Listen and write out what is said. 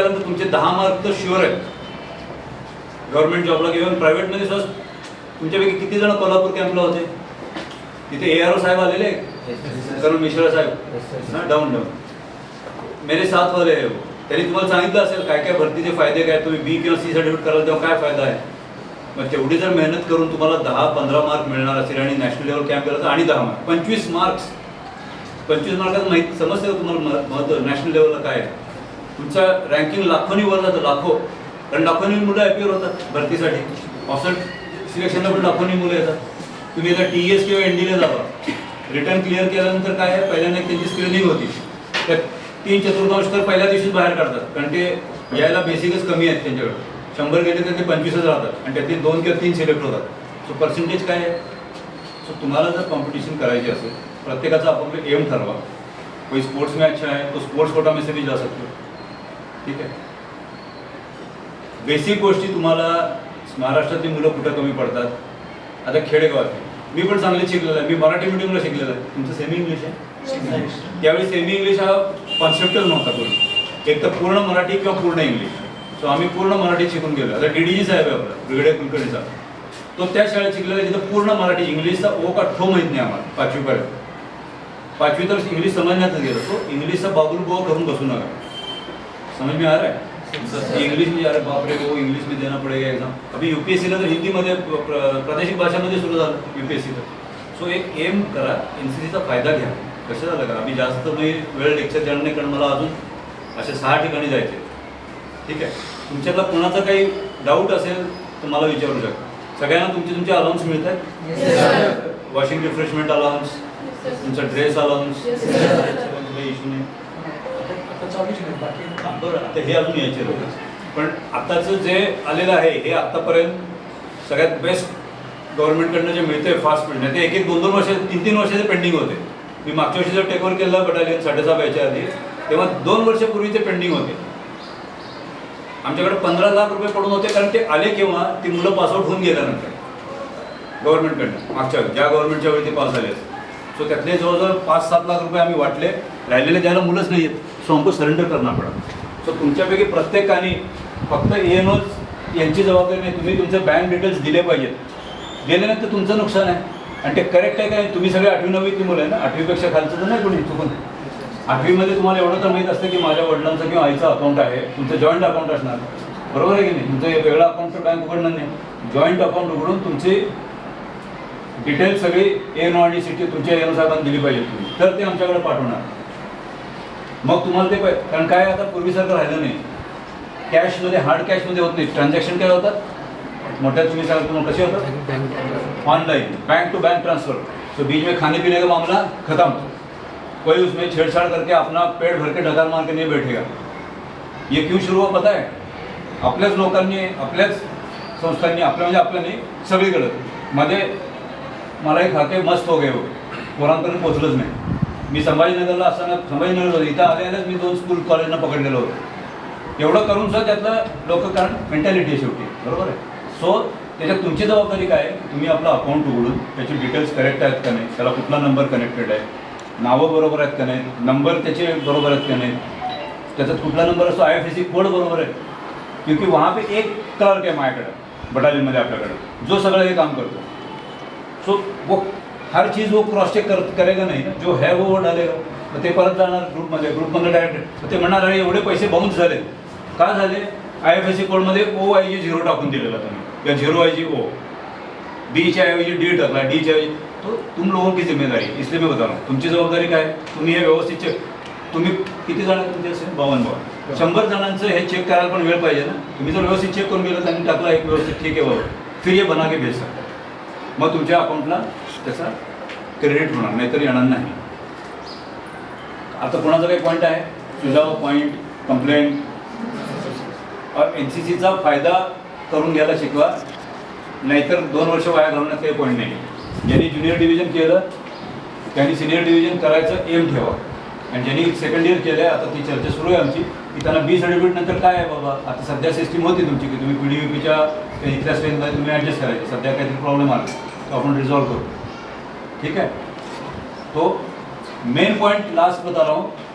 तुमचे दहा मार्क तर शुअर आहेत. गव्हर्नमेंट जॉबला किंवा प्रायव्हेटमध्ये सुद्धा तुमच्यापैकी किती जण कोल्हापूर कॅम्पला होते? तिथे ए आर ओ साहेब आलेले? करण मिश्रा साहेब? डाऊन डाऊन मेरे साथ वाले आहे. त्यांनी तुम्हाला सांगितलं असेल काय काय भरतीचे फायदे काय? तुम्ही बी किंवा सी सर्टिफिकेट कराल तेव्हा काय फायदा आहे? मग तेवढी जर मेहनत करून तुम्हाला दहा पंधरा मार्क मिळणार असेल आणि नॅशनल लेवल कॅम्प केला तर आणि दहा मार्क. पंचवीस मार्क्स. पंचवीस मार्कात माहिती समजते का तुम्हाला म- महत्त्व नॅशनल लेवलला काय आहे? तुमचा रँकिंग लाखोनी वर जातं लाखो. कारण लाखोनी मुलं अपिअर होतात भरतीसाठी. ऑप्शन सिलेक्शनला पण लाखोनी मुलं येतात. तुम्ही आता टी एस किंवा एन डीला जावा रिटर्न क्लिअर केल्यानंतर काय आहे? पहिल्यांदा त्यांची स्क्रीनिंग होती. त्या तीन चतुर्थांश तर पहिल्या दिवशीच बाहेर काढतात. कारण ते यायला बेसिकच कमी आहेत त्यांच्याकडे. शंभर गेले तर ते पंचवीसच राहतात. आणि त्यातील दोन किंवा तीन सिलेक्ट होतात. सो पर्सेंटेज काय आहे? सो तुम्हाला जर कॉम्पिटिशन करायची असेल प्रत्येकाचा आपापले एम ठरवा. कोणी स्पोर्ट्स में अच्छा है तो स्पोर्ट्स कोटा में से भी जा सकते हो. ठीक आहे. बेसिक गोष्टी तुम्हाला महाराष्ट्रातली मुलं कुठं कमी पडतात? आता खेडेगावात. मी पण चांगले शिकलेलं आहे. मी मराठी मीडियमला शिकलेलं आहे. तुमचं सेमी इंग्लिश आहे? त्यावेळी सेमी इंग्लिश हा कॉन्सेप्टच नव्हता पूर्ण एक तर पूर्ण मराठी किंवा पूर्ण इंग्लिश सो आम्ही पूर्ण मराठी शिकून गेलो. आता डीडीजी साहेब आहे आपला. ब्रिगेडियर कुलकर्णीचा. तो त्या शाळेत शिकलेला आहे. जिथं पूर्ण मराठी इंग्लिशचा ओ का ठो माहीत नाही आम्हाला. पाचवीपर्यंत. पाचवी तर इंग्लिश समजण्यातच गेलं. तो इंग्लिशचा बाबुल बुवा करून बसू नका. समझ में आ रहा है? इंग्लिश में अरे बाप रे वो इंग्लिश में देना पड़ेगा एग्जाम अभी यूपीएससी ला तर हिंदीमध्ये प्र- प्र- प्रादेशिक भाषामध्ये सुरू झालं यूपीएससी सो एक एम करा एन सी सीचा फायदा घ्या. कसं झालं का आम्ही जास्त मी वेळ लेक्चर देणार नाही कारण मला अजून असे सहा ठिकाणी जायचे ठीक आहे? तुमच्यातला कोणाचा काही डाऊट असेल तर मला विचारू शकता सगळ्यांना तुमचे तुमचे अलाउन्स मिळत आहेत वॉशिंग रिफ्रेशमेंट अलाउन्स तुमचा ड्रेस अलाउन्स काही इश्यू नाही. आता चालूच नाही बाकी बरं. आता हे अजून यायचे लोक पण आताचं जे आलेलं आहे हे आतापर्यंत सगळ्यात बेस्ट गव्हर्नमेंटकडनं जे मिळते फास्ट मिळणं ते एक एक दोन दोन वर्ष तीन तीन वर्षाचे पेंडिंग होते. मी मागच्या वर्षी जर टेकओव्हर केलं बटालियन साडेसहा यायच्या आधी तेव्हा दोन वर्षापूर्वी ते पेंडिंग होते. आमच्याकडे पंधरा लाख रुपये पडून होते कारण ते आले केव्हा? ती मुलं पासआउट होऊन गेल्यानंतर गव्हर्नमेंटकडनं मागच्या ज्या गव्हर्नमेंटच्या वेळी ते पास झाले. सो त्यातले जवळजवळ पाच सात लाख रुपये आम्ही वाटले. राहिलेले द्यायला मुलंच नाही आहेत सो हमको सरेंडर करना पडा। सो तुमच्यापैकी प्रत्येकाने फक्त एनओज यांची जबाबदारी नाही. तुम्ही तुमचे बँक डिटेल्स दिले पाहिजेत. दिले नाही तर तुमचं नुकसान आहे. आणि ते करेक्ट आहे काय तुम्ही सगळे आठवी नववीतली मुलं आहे ना? आठवीपेक्षा खालचं तर नाही कोणी चुकून. आठवीमध्ये तुम्हाला एवढं तर माहीत असतं की माझ्या वडिलांचं किंवा आईचं अकाउंट आहे. तुमचं जॉईंट अकाउंट असणार. बरोबर आहे की नाही? तुमचं एक वेगळं अकाउंट बँक उघडणार नाही. जॉईंट अकाउंट उघडून तुमची डिटेल्स सगळी एन आणि सिटी तुमच्या एन साहेबांना दिली पाहिजे तुम्ही तर ते आमच्याकडे पाठवणार. मग तुम्हाला ते कारण काय आता पूर्वीसारखं राहिलं नाही. कॅशमध्ये हार्ड कॅशमध्ये होत नाही. ट्रान्झॅक्शन काय होतात मोठ्या तुम्ही सांगा तुम्हाला कसे होतात online bank to bank transfer तो बीच में खाने पीने का मामला खत्म. कोई उसमें छेड़छाड़ करके अपना पेट भर के ढकार मार के नहीं बैठेगा। ये क्यों शुरू हुआ पता है? आपल्याच लोकांनी आपल्याच संस्थांनी आपल्या म्हणजे आपल्या नाही सगळीकडे मध्ये मला एक खाते मस्त हो गए हो पोरांपर्यंत पोचलंच नाही मी संभाजीनगरला असताना संभाजीनगर होतं. इथं आल्यानंच मी दोन स्कूल कॉलेजना पकडलेलो होतो. एवढं करून सुद्धा त्यातलं लोक कारण मेंटॅलिटी आहे शेवटी. बरोबर आहे? सो त्याच्यात तुमची जबाबदारी काय आहे? तुम्ही आपलं अकाउंट उघडून त्याचे डिटेल्स करेक्ट आहेत का नाही? त्याला कुठला नंबर कनेक्टेड आहे? नावं बरोबर आहेत का नाही? नंबर त्याचे बरोबर आहेत का नाही? त्याच्यात कुठला नंबर असतो? आय एफ सी कोड बरोबर आहे. क्योंकि वहाँ पे एक क्लर्क आहे माझ्याकडे बटालियनमध्ये आपल्याकडं जो सगळं हे काम करतो. सो वो हर चीज़ वो क्रॉस चेक कर करेगा नाही ना। जो है वो वो डालेगा। मग ते परत जाणार ग्रुपमध्ये ग्रुपमध्ये डायरेक्ट तर ते म्हणणार अरे एवढे पैसे बाउन्स झाले का झाले? आय एफ एस सी कोडमध्ये ओ आय जी झिरो टाकून दिलेला तुम्ही किंवा झिरो आय जी ओ बीच्या ऐवजी डी टाकला डीच्या ऐवजी तो तुम लोगों की जिम्मेदारी. इसलिए मैं बता रहा हूँ तुमची जबाबदारी काय? तुम्ही हे व्यवस्थित चेक तुम्ही किती जण तुमचे असेल बावन्न बावन्न शंभर जणांचं हे चेक करायला पण वेळ पाहिजे ना. तुम्ही जर व्यवस्थित चेक करून गेलं त्यांनी टाकला एक व्यवस्थित ठीक आहे बाबा फिर हे बना के भेज सकता. मग तुमच्या अकाउंटला त्याचा क्रेडिट होणार नाहीतर येणार नाही. आता कोणाचा काही पॉईंट आहे? सुझाव पॉईंट कंप्लेंट एन सी सीचा फायदा करून घ्यायला शिकवा. नाहीतर दोन वर्ष वाया घालवण्यात काही पॉईंट नाही ज्यांनी ज्युनियर डिव्हिजन केलं त्यांनी सिनियर डिव्हिजन करायचं एम ठेवा. आणि ज्यांनी सेकंड इयर केलं आहे आता ती चर्चा सुरू आहे आमची की त्यांना बी सर्टिफिकेट नंतर काय आहे बाबा? आता सध्या सिस्टीम होती तुमची की तुम्ही पी डी यू पीच्या इथल्या स्ट्रेंथमध्ये तुम्ही ॲडजस्ट करायचे. सध्या काहीतरी प्रॉब्लेम आला तो आपण रिझॉल्व्ह करू. ठीक है तो मेन पॉइंट लास्ट बता रहा हूँ